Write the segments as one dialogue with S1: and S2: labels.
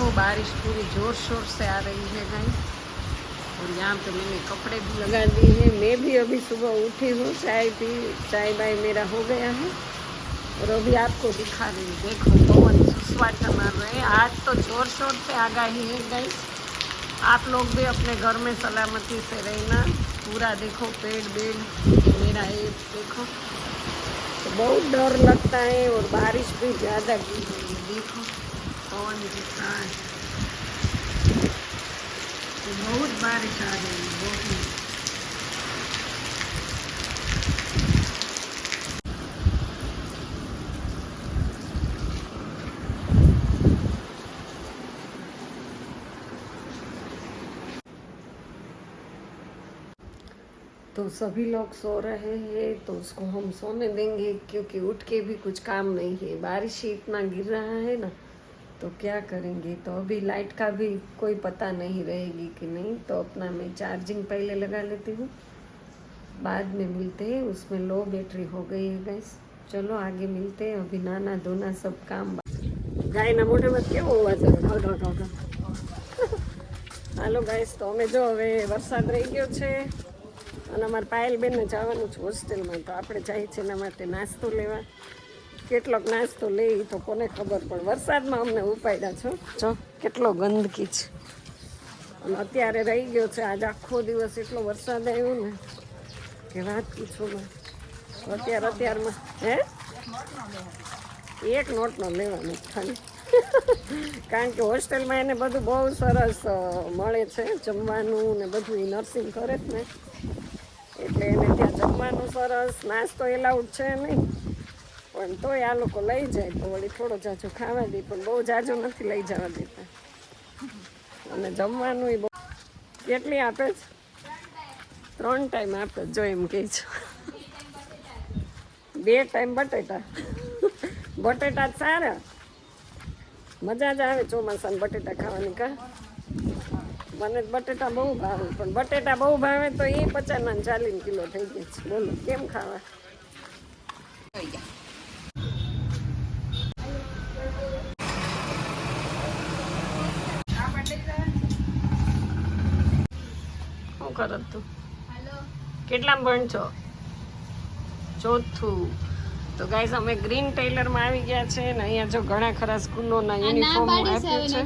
S1: देखो, बारिश पूरी ज़ोर शोर से आ रही है गाइस। और यहाँ पे मैंने कपड़े भी लगा दिए हैं। मैं भी अभी सुबह उठी हूँ चाय पी चाय बाय मेरा हो गया है। और अभी आपको दिखा रही हूँ। देखो, पवन सुसवाटा मार रहे हैं। आज तो ज़ोर शोर से आगाही है गाइस। आप लोग भी अपने घर में सलामती से रहना। पूरा देखो, पेड़ बेड़ मेरा ये देखो। तो बहुत डर लगता है और बारिश भी ज़्यादा रही है। देखो। पवन कितना तो बहुत बारिश आ रही है। बहुत तो सभी लोग सो रहे हैं तो उसको हम सोने देंगे, क्योंकि उठ के भी कुछ काम नहीं है। बारिश ही इतना गिर रहा है ना। तो क्या करेंगे तो अभी लाइट का भी कोई पता नहीं रहेगी कि नहीं तो अपना मैं चार्जिंग पहले लगा लेती हूँ बाद में मिलते हैं उसमें लो बैटरी हो गई है गैस चलो आगे मिलते हैं अभी नाना धोना सब काम ગાયના મોઢામાં કેવો અવાજ આવે ઢો ઢો ઢો ઢો હાલો ગાઈસ તો અમે જો હવે વરસાદ રહી ગયો છે અને અમારે પાયલબેનને જવાનું છે હોસ્ટેલમાં તો આપણે જઈએ છીએ એના માટે નાસ્તો લેવા કેટલોક નાસ્તો લે એ તો કોને ખબર પણ વરસાદમાં અમને ઉપાડ્યા છો. જો કેટલો ગંદકી છે. અને અત્યારે રહી ગયો છે. આજ આખો દિવસ એટલો વરસાદ આવ્યો ને કે વાત પૂછો અત્યારે અત્યારમાં હે? એક નોટનો લેવાનો ખાલી. કારણ કે હોસ્ટેલમાં એને બધું બહુ સરસ મળે છે. જમવાનું ને બધું એ નર્સિંગ કરે જ ને. એટલે એને ત્યાં જમવાનું સરસ નાસ્તો એલાઉડ છે નહીં. પણ તોય આ લોકો લઈ જાય તો વળી થોડો જાજો ખાવા દે, પણ બહુ જાજો નથી લઈ જવા દેતા. અને જમવાનું બહુ કેટલી આપે છે? ત્રણ ટાઈમ આપે જો એમ કહે છે. બે ટાઈમ બટેટા. બટેટા સારા. મજા જ આવે ચોમાસામાં બટેટા ખાવાની કા? મને બટેટા બહુ ભાવે, પણ બટેટા બહુ ભાવે તો એ પચાસના ને ચાલીસ કિલો થઈ ગયા છે. બોલો, કેમ ખાવા? શું કરત તું કેટલામાં ભણ છો? ચોથું. તો ગાઈઝ અમે ગ્રીન ટેલરમાં આવી ગયા છે ને અહીંયા જો ઘણા ખરા સ્કૂલોના યુનિફોર્મ આપ્યું છે.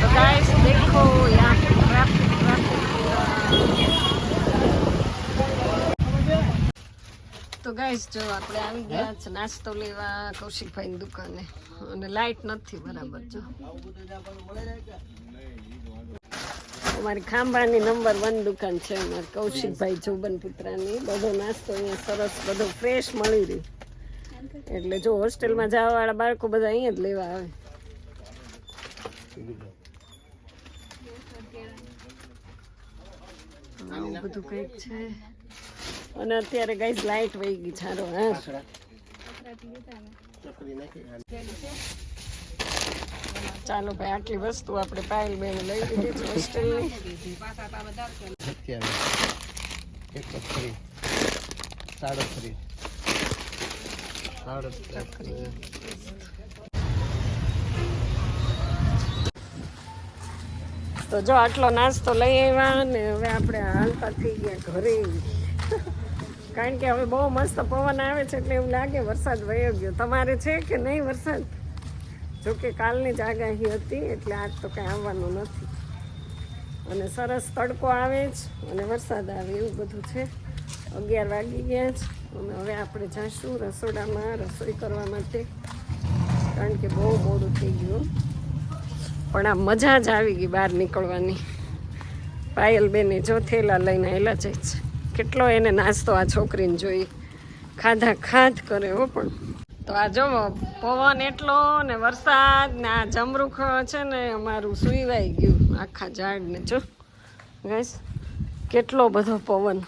S1: તો ગાઈઝ દેખો તો ગાઈઝ જો આપણે આવી ગયા છે નાસ્તો લેવા કૌશિકભાઈની દુકાને. અને લાઈટ નથી બરાબર જો. અમારી ખાંભાની નંબર વન દુકાન છે અમારે કૌશિકભાઈ જોબન પુત્રાની બધો નાસ્તો અહીંયા સરસ, બધો ફ્રેશ મળી રહ્યો એટલે જો હોસ્ટેલમાં જવા વાળા બાળકો બધા અહીંયા જ લેવા આવે. બધું કંઈક છે. અને અત્યારે ગઈ લાઈટ વહી ગઈ સારો હા. ચાલો ભાઈ, આટલી વસ્તુ આપણે પાયલ બેન લઈ લીધી છે હોસ્ટેલની.
S2: સાડત્રીસ
S1: તો જો આટલો નાસ્તો લઈ આવ્યા ને હવે આપણે હાલતા થઈ ગયા ઘરે. કારણ કે હવે બહુ મસ્ત પવન આવે છે એટલે એવું લાગે વરસાદ વયો ગયો. તમારે છે કે નહીં વરસાદ? જોકે કાલની જ આગાહી હતી, એટલે આજ તો કાંઈ આવવાનું નથી. અને સરસ તડકો આવે જ, અને વરસાદ આવે એવું બધું છે. અગિયાર વાગી ગયા જ, અને હવે આપણે જાશું રસોડામાં, રસોઈ કરવા માટે. કારણ કે બહુ મોડું થઈ ગયું. પણ આ મજા જ આવી ગઈ બહાર નીકળવાની. પાયલ બેને જો થેલા લઈને આવેલા જાય છે કેટલો એને નાસ્તો આ છોકરીને જોઈ. ખાધા ખાધ કરે હો પણ. તો આ જો પવન એટલો ને વરસાદ ને આ જમરૂખ છે ને અમારું સુઈવાઈ ગયું આખા ઝાડને જો. ગઈશ કેટલો બધો પવન.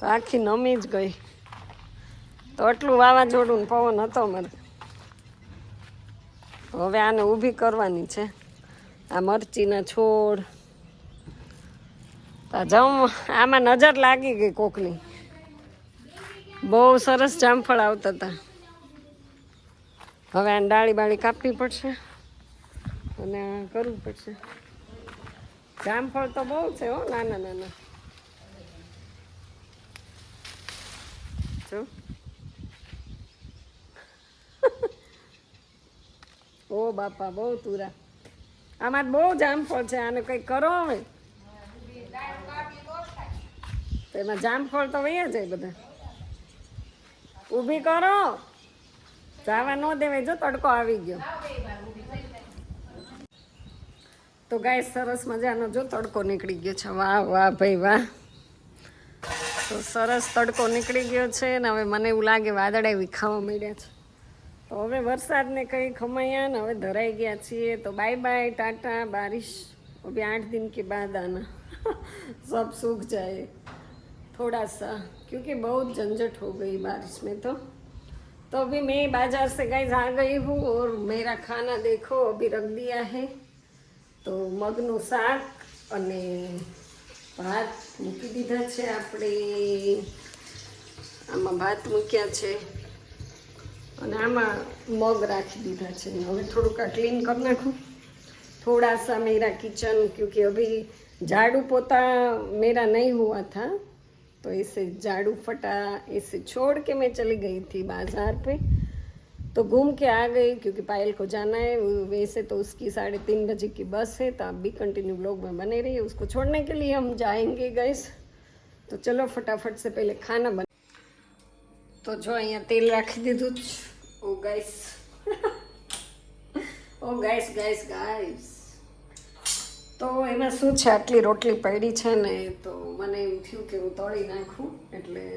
S1: તો આખી નમી જ ગઈ. તો એટલું વાવાઝોડું ને પવન હતો મને હવે આને ઊભી કરવાની છે. આ મરચીના છોડ. આ જમ આમાં નજર લાગી ગઈ કોકની. બહુ સરસ જામફળ આવતા હતા. હવે આ ડાળી બાળી કાપવી પડશે અને કરવું પડશે. જામફળ તો બહુ છે હો, નાના નાના. જો. ઓ બાપા, બહુ તુરા. આમાં બહુ જામફળ છે, આને કંઈક કરો હવે? એમાં જામફળ તો વહી જાય બધા. ઊભી કરો. ચાવા ન દેવાય, જો તડકો આવી ગયો. તો ગાય સરસ મજાનો જો તડકો નીકળી ગયો છે. વાહ વાહ, ભાઈ, વાહ. તો સરસ તડકો નીકળી ગયો છે ને હવે મને એવું લાગે વાદળે વિખાવા મળ્યા છે. તો હવે વરસાદને કંઈ ખમાયા ને હવે ધરાઈ ગયા છીએ. તો બાય બાય, ટાટા, બારિશ. અભી આઠ દિન કે બાદ આના. સબ સૂખ જાય. થોડા સા ક્યુંકિ બહુ જ ઝંઝટ હો ગઈ બારિશ મેં તો. तो अभी मैं बाजार से गई आ गई हूँ और मेरा खाना देखो अभी रख दिया है તો મગનું શાક અને ભાત મૂકી દીધા છે આપણે આમાં ભાત મૂક્યા છે અને આમાં મગ રાખી દીધા છે હવે થોડુંક આ ક્લીન કરી નાખું थोड़ा सा मेरा किचन क्योंकि अभी झाड़ू पोता मेरा नहीं हुआ था तो इसे झाड़ू फटा इसे छोड़ के मैं चली गई थी बाजार पे तो घूम के आ गई क्योंकि पायल को जाना है वैसे तो उसकी साढ़े तीन बजे की बस है तो आप भी कंटिन्यू ब्लॉग में बने रहिए उसको छोड़ने के लिए हम जाएंगे गैस तो चलो फटाफट से पहले खाना बना તો જો અહીંયા તેલ રાખી દીધું જ oh guys oh guys guys guys તો એમાં શું છે આટલી રોટલી પડી છે ને તો મને એમ થયું કે હું તળી નાખું એટલે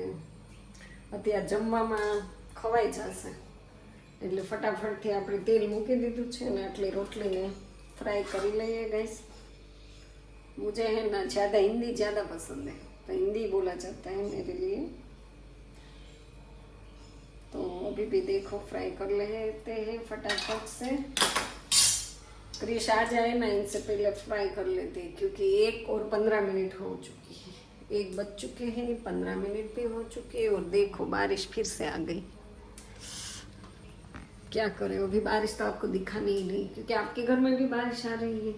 S1: અત્યારે જમવામાં ખવાઈ જશે એટલે ફટાફટથી આપણે તેલ મૂકી દીધું છે ને આટલી રોટલીને ફ્રાય કરી લઈએ ગાઈસ मुझे है ना ज़्यादा हिंदी ज़्यादा पसंद है तो हिंदी बोला जाता है मेरे लिए तो अभी भी देखो फ्राई कर लेते हैं फटाफट से क्रिश आ जाए ना इनसे पहले फ्राई कर लेते हैं क्योंकि एक और पंद्रह मिनट हो चुकी है एक बज चुके हैं पंद्रह मिनट भी हो चुके हैं और देखो बारिश फिर से आ गई क्या करें अभी बारिश तो आपको दिखानी ही नहीं क्योंकि आपके घर में भी बारिश आ रही है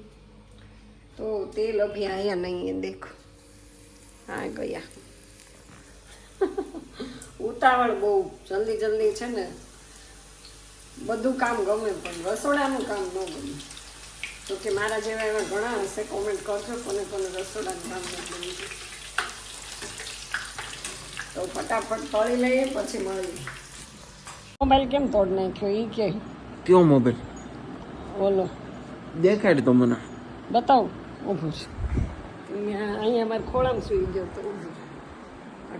S1: तो तेल अभी आया नहीं है देखो आ गया ઉતાવળ બહુ જલ્દી જલ્દી છે ને બધું કામ ગમે પણ રસોડાનું કામ ન ગમે તો કે મારા જેવા એવા ઘણા હશે કોમેન્ટ કરજો કોને કોને રસોડા ભાવ ન છે. તો ફટાફટ તળી લઈએ પછી મળીએ મોબાઈલ કેમ તોડ નાખ્યો? એ કે.
S2: કયો મોબાઈલ?
S1: બોલો
S2: દેખાડ તો મને.
S1: બતાવો. ઊભું છે. અહીંયા મારે ખોળામાં સુઈ ગયો તો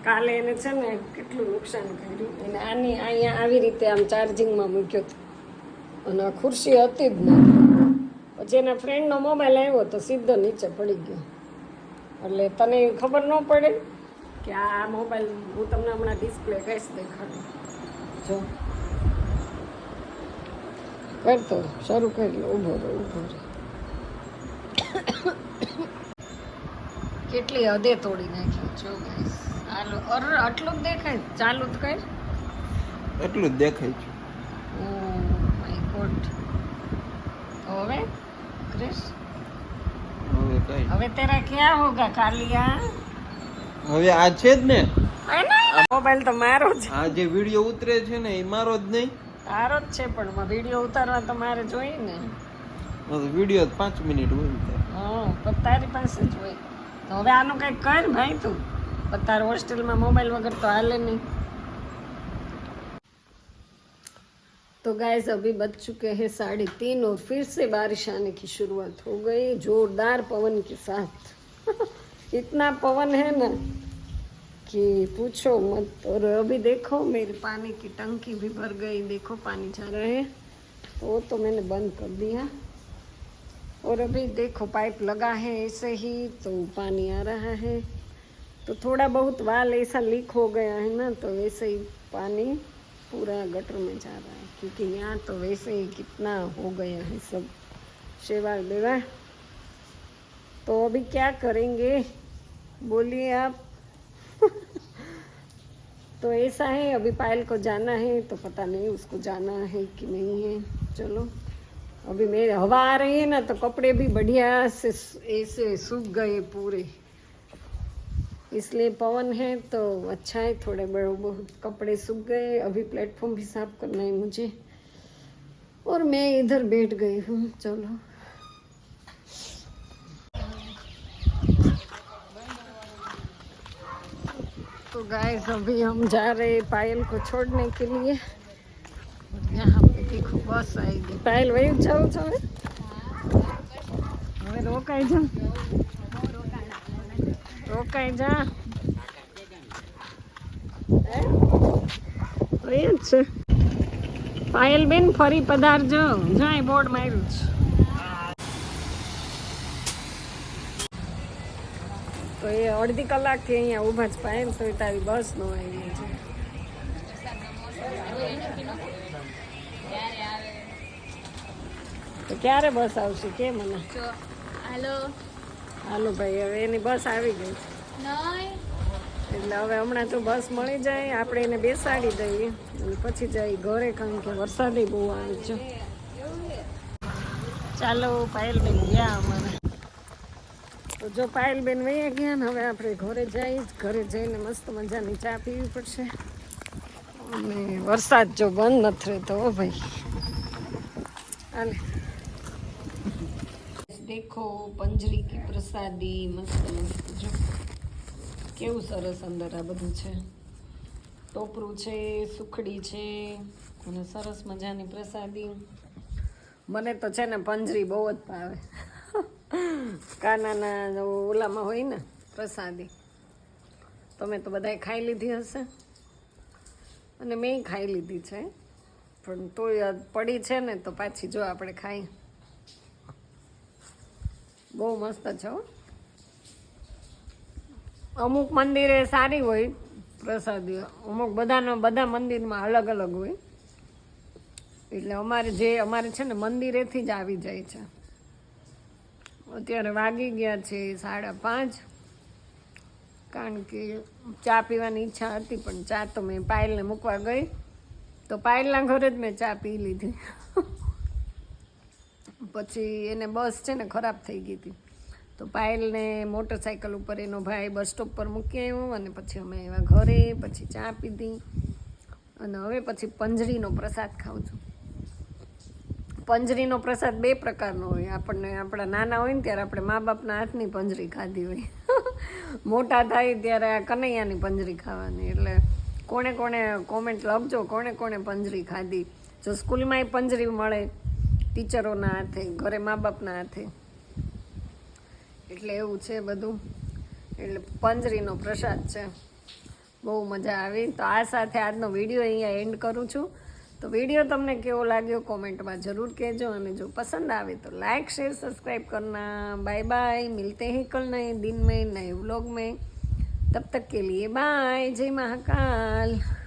S1: કાલે એને છે ને કેટલું નુકસાન કર્યું. એને આની અહીંયા આવી રીતે આમ ચાર્જિંગમાં મૂક્યો હતો અને આ ખુરશી હતી જ નહીં. પછી એના ફ્રેન્ડનો મોબાઈલ આવ્યો તો સીધો નીચે પડી ગયો. એટલે તને ખબર ન પડે કે આ મોબાઈલ હું તમને હમણાં ડિસ્પ્લે કહીશ દેખાડું. જો. કરતો શરૂ કરી લો ઊભો રહો ઊભો રહો. કેટલી હદે તોડી નાખી જો ગાઈસ હાલો અર આટલું જ દેખાય? ચાલુ જ કર.
S2: એટલું જ દેખાય છે.
S1: ઓ માય ગોડ હવે? ક્રિશ
S2: હવે
S1: તેરા ક્યાં હોગા કાલિયા
S2: હવે આ છે જ ને.
S1: મોબાઈલ તો મારો જ.
S2: આ જે વીડિયો ઉતરે છે ને એ મારો જ નહીં.
S1: તારો જ છે પણ વીડિયો ઉતારવા તો મારે જોઈએ ને.
S2: વીડિયો પાંચ મિનિટ હોય.
S1: હા તો તારી પાસે જ હોય. તો હવે આનું કંઈક કર ભાઈ તું. તારા હોસ્ટેલમાં મોબાઈલ વગર તો હાલે નહીં. तो गैस अभी बज चुके हैं साढ़े तीन और फिर से बारिश आने की शुरुआत हो गई। जोरदार पवन के साथ। इतना पवन है ना कि पूछो मत। और अभी देखो, मेरे पानी की टंकी भी भर गई। देखो, पानी जा रहा है। वो तो मैंने बंद कर दिया। और अभी देखो, पाइप लगा है ऐसे ही तो पानी आ रहा है। तो थोड़ा बहुत वाल ऐसा लीक हो गया है ना तो वैसे ही पानी पूरा गटर में जा रहा है, क्योंकि यहाँ तो वैसे ही कितना हो गया है सब। शेवाल बेवा तो अभी क्या करेंगे? बोलिए आप। तो ऐसा है, अभी पायल को जाना है तो पता नहीं उसको जाना है कि नहीं है। चलो, अभी मेरे हवा आ रही है ना तो कपड़े भी बढ़िया से ऐसे सूख गए पूरे। इसलिए पवन है तो अच्छा है थोड़े बड़े बहुत कपड़े सूख गए अभी प्लेटफॉर्म भी साफ़ करना है मुझे। और मैं इधर बैठ गई हूँ चलो। तो गाय अभी हम जा रहे पायल को छोड़ने के लिए। यहाँ पे देखो बस आएगी। पायल वही चलो जाओ हाँ। रोक आई जाओ રોકાઈ જા? વહી જ છે. પાયલ બેન ફરી પધારજો. જાય બોર્ડ માર્યું છે. તો એ અડધી કલાકથી અહીંયા ઊભા જ પાયલ, તો તારી બસ નો આવી છે. તો ક્યારે બસ આવશે કે મને?
S3: હાલો.
S1: હાલો ભાઈ હવે એની બસ આવી ગઈ.
S3: છે
S1: એટલે હવે હમણાં તો બસ મળી જાય આપણે એને બેસાડી દઈએ. અને પછી જાય ઘરે કારણ કે વરસાદ બહુ આવે છે. ચાલો પાયલબેન ગયા અમારે. તો જો પાયલબેન વૈયા ગયા ને હવે આપણે ઘરે જઈ ઘરે જઈને મસ્ત મજાની ચા પીવી પડશે. અને વરસાદ જો બંધ નથી રહેતો ભાઈ. હાલે. દેખો, પંજરી કી પ્રસાદી, મસ્ત મસ્ત. જો, કેવું સરસ અંદર આ બધું છે. ટોપરું છે, સુખડી છે, અને સરસ મજાની પ્રસાદી. મને તો છે ને પંજરી બહુ જ ભાવે. કાનાના ઓલામાં હોય ને પ્રસાદી. તમે તો બધાએ ખાઈ લીધી હશે. અને મેં ખાઈ લીધી છે. પણ તોય પડી છે ને તો પાછી જો આપણે ખાઈ બહુ મસ્ત છે અમુક મંદિરે સારી હોય, પ્રસાદી. અમુક બધાનો, બધા મંદિરમાં અલગ અલગ હોય. એટલે અમારે જે, અમારે છે ને, મંદિરેથી જ આવી જાય છે. અત્યારે વાગી ગયા છે સાડા પાંચ. કારણ કે ચા પીવાની ઈચ્છા હતી, પણ ચા તો મેં પાયલને મૂકવા ગઈ. તો પાયલના ઘરે જ મેં ચા પી લીધી. પછી એને બસ છે ને ખરાબ થઈ ગઈ હતી. તો પાયલને મોટરસાઇકલ ઉપર એનો ભાઈ બસ સ્ટોપ પર મૂકી આવ્યો અને પછી અમે આવ્યા ઘરે પછી ચા પીધી. અને હવે પછી પંજરીનો પ્રસાદ ખાઉં છું. પંજરીનો પ્રસાદ બે પ્રકારનો હોય. આપણને આપણા નાના હોય ને ત્યારે આપણે મા બાપના હાથની પંજરી ખાધી હોય. મોટા થાય ત્યારે આ કનૈયાની પંજરી ખાવાની. એટલે કોણે કોણે કોમેન્ટ લખજો, કોણે કોણે પંજરી ખાધી. જો સ્કૂલમાંય પંજરી મળે ટીચરોના હાથે, ઘરે મા બાપના હાથે. એટલે એવું છે બધું. એટલે પંજરીનો પ્રસાદ છે. બહુ મજા આવી. તો આ સાથે આજનો વીડિયો અહીંયા એન્ડ કરું છું. તો વીડિયો તમને કેવો લાગ્યો કોમેન્ટમાં જરૂર કહેજો અને જો પસંદ આવે તો લાઇક શેર સબસ્ક્રાઈબ કરના. Bye bye. મિલતે હે કલ નહીં દિન મેં નહીં વ્લોગ મેં. તબ તક કે લીએ બાય. જય મહાકાલ.